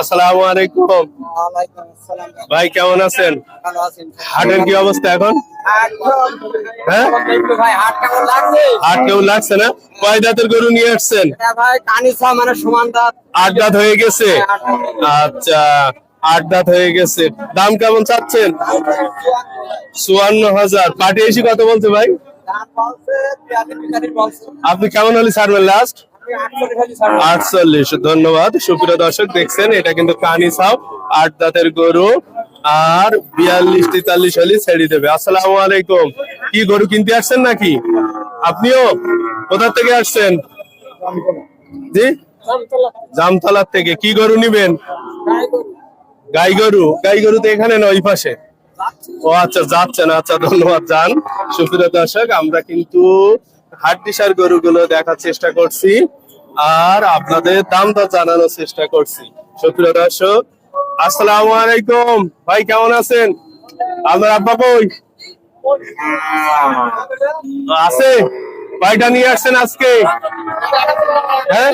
আসসালামু আলাইকুম। ভাই কেমন আছেন? হাটের কি অবস্থা এখন? হ্যাঁ? হাট কেমন লাগছে? না? কয় দাঁতের গরু নিয়ে আসছেন? মানে আট দাঁত হয়ে গেছে? আচ্ছা আট দাঁত হয়ে গেছে। দাম কেমন চাচ্ছেন? চুয়ান্ন হাজার। এসে কত বলছে ভাই? আপনি কেমন হলে ছাড়বেন লাস্ট আটচল্লিশ, ধন্যবাদ। সুপ্রিয় দর্শক, দেখছেন, এটা কিন্তু কানি সাপ, আট দাঁতের গরু, আর বিয়াল্লিশ, তেতাল্লিশ হলে ছেড়ে দেবে। আসসালামু আলাইকুম। কি গরু কিনতে আসছেন নাকি? আপনিও? থেকে আসছেন? জি? জামতলার থেকে। কি গরু নিবেন? গাই গরু। গাই গরু তো এখানে নয়, ওই পাশে। ও আচ্ছা যাচ্ছেন। আচ্ছা ধন্যবাদ, যান। সুপ্রিয় দর্শক, আমরা কিন্তু হাড্ডিসার গরুগুলো দেখার চেষ্টা করছি আর আপনাদের দাম দর জানানোর চেষ্টা করছি। সুপ্রিয় দর্শক, আসসালামু আলাইকুম। ভাই, কেমন আছেন? আপনার আব্বা কই? আছে? ভাইটা নিয়ে আসছেন আজকে? হ্যাঁ?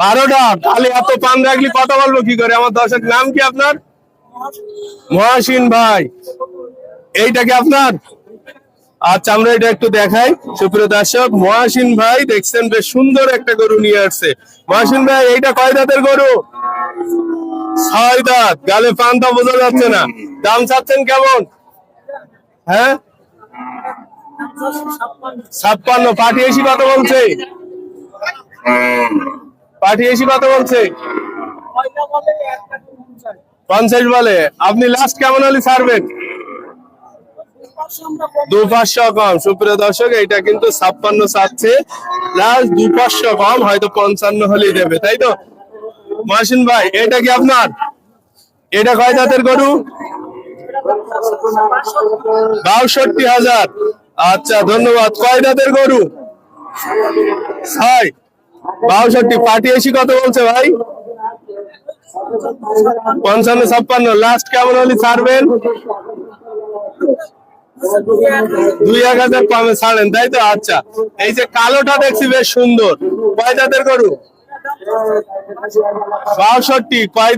বারোটা। তাহলে এত পান রাখলি, কথা বলব কি করে? আমার দর্শক নাম কি আপনার? মহাসিন ভাই। এইটা কি আপনার? আচ্ছা আমরা এটা একটু দেখাই। সুপ্রিয় দর্শক, মহাসিন ভাই দেখছেন, বেশ সুন্দর একটা গরু নিয়ে আসছে। মহাসিন ভাই, এইটা কয় দাঁতের গরু? ছয় দাঁত। গালে পান্তা বোঝা যাচ্ছে না। দাম চাচ্ছেন কেমন? হ্যাঁ? ছাপ্পান্ন। পাটি এসি কত বলছে? পাটি এসি কত বলছে? পঞ্চাশ বলে। আপনি লাস্ট কেমন হলে ছাড়বেন? দু পাঁচশো কম। সুপ্রিয় দর্শক এটা কিন্তু ছাপ্পান্ন চাচ্ছে। লাস্ট দু পাঁচশো কম, হয়তো পঞ্চান্ন হলেই দেবে, তাই তো? মাসিন ভাই, এটা কি আপনার? এটা কয় জাতের গরু? বাষট্টি হাজার। আচ্ছা ধন্যবাদ। কয় জাতের গরু? ছয়। বাষট্টি। পাটি এসি কত বলছে ভাই? পঞ্চান্ন, ছাপ্পান্ন। লাস্ট কেমন হলে? ছাড়বেন? দুই এক হাজার কমে ছাড়েন, তাই তো? আচ্ছা। এই যে কালোটা দেখছি বেশ সুন্দর। কয় গরু? বাষট্টি। কয়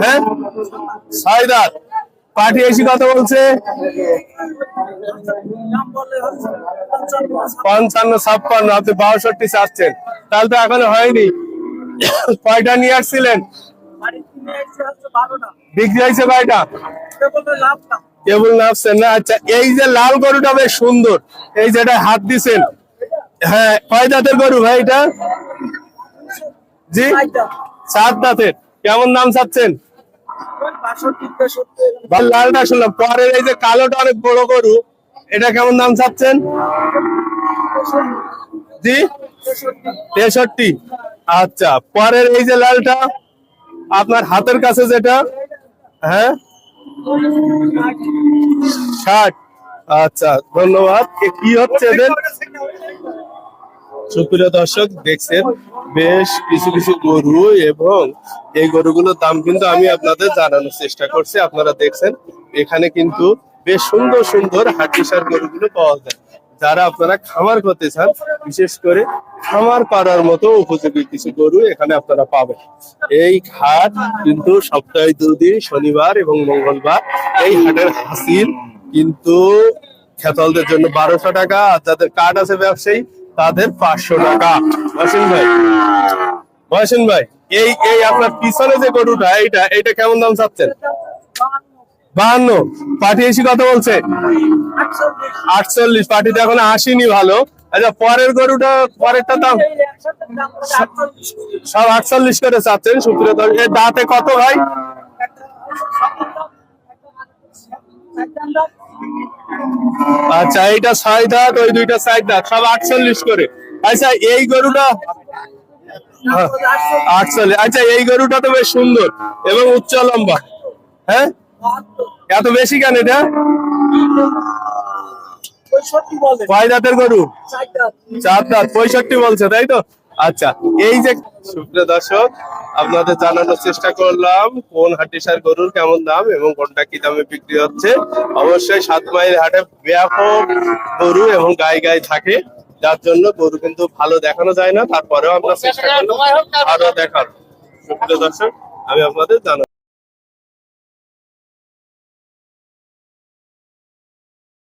হ্যাঁ? ছয় দাঁত। এসি কত বলছে? পঞ্চান্ন, ছাপ্পান্ন, আপনি বাষট্টি চাচ্ছেন। তাহলে তো এখনও হয়নি। কয়টা নিয়ে আসছিলেন? বিক্রি হয়েছে কয়টা কেবল নামছেন না আচ্ছা এই যে লাল গরুটা বেশ সুন্দর। এই যেটা হাত দিছেন। হ্যাঁ কয় দাঁতের গরু ভাই এটা? জি? সাত দাঁতের কেমন দাম চাচ্ছেন? লালটা শুনলাম। পরের এই যে কালোটা অনেক বড় গরু। এটা কেমন দাম চাচ্ছেন? জি? তেষট্টি। আচ্ছা পরের এই যে লালটা? আপনার হাতের কাছে যেটা হ্যাঁ? ষাট। আচ্ছা ধন্যবাদ। কি হচ্ছে সুপ্রিয় দর্শক, দেখছেন, বেশ কিছু কিছু গরু এবং এই গরুগুলোর দাম কিন্তু আমি আপনাদের জানানোর চেষ্টা করছি। আপনারা দেখছেন, এখানে কিন্তু বেশ সুন্দর সুন্দর হাটিসার গরুগুলো পাওয়া যায়। যারা আপনারা খামার করতে চান, বিশেষ করে খামার করার মতো উপযোগী কিছু গরু এখানে আপনারা পাবেন। এই হাট কিন্তু সপ্তাহে দুদিন, শনিবার এবং মঙ্গলবার। এই হাটের হাসিল কিন্তু খেতলদের জন্য বারোশো টাকা, আর যাদের কার্ড আছে ব্যবসায়ী, তাদের পাঁচশো টাকা। মহসিন ভাই মহসিন ভাই, এই এই আপনার পিছনে যে গরুটা, এইটা এইটা কেমন দাম চাচ্ছেন? বাহান্ন। পাঠিয়েছি কত বলছে? আটচল্লিশ। পাটিতে এখন আসেনি ভালো। আচ্ছা পরের গরুটা পরেরটা দাম? সব আটচল্লিশ করে চাচ্ছেন দর্শক। এর দাঁতে কত ভাই? আচ্ছা এইটা ছয় দাঁত ওই দুইটা সাইড দাঁত সব আটচল্লিশ করে। আচ্ছা এই গরুটা? হ্যাঁ, আটচল্লিশ। আচ্ছা এই গরুটা তো বেশ সুন্দর এবং উচ্চ লম্বা। হ্যাঁ? এত বেশি কেন এটা? কয় দাঁতের গরু চার দাঁত পঁয়ষট্টি বলছে তাই তো আচ্ছা এই যে সুপ্রিয় দর্শক আপনাদের জানানোর চেষ্টা করলাম কোন হাটিসার গরুর কেমন দাম এবং কোনটা কি দামে বিক্রি হচ্ছে অবশ্যই সাত মাইল হাটে ব্যাপক গরু এবং গাই গাই থাকে যার জন্য গরু কিন্তু ভালো দেখানো যায় না তারপরেও আমরা চেষ্টা করলাম আরও দেখার সুপ্রিয় দর্শক আমি আপনাদের জানাব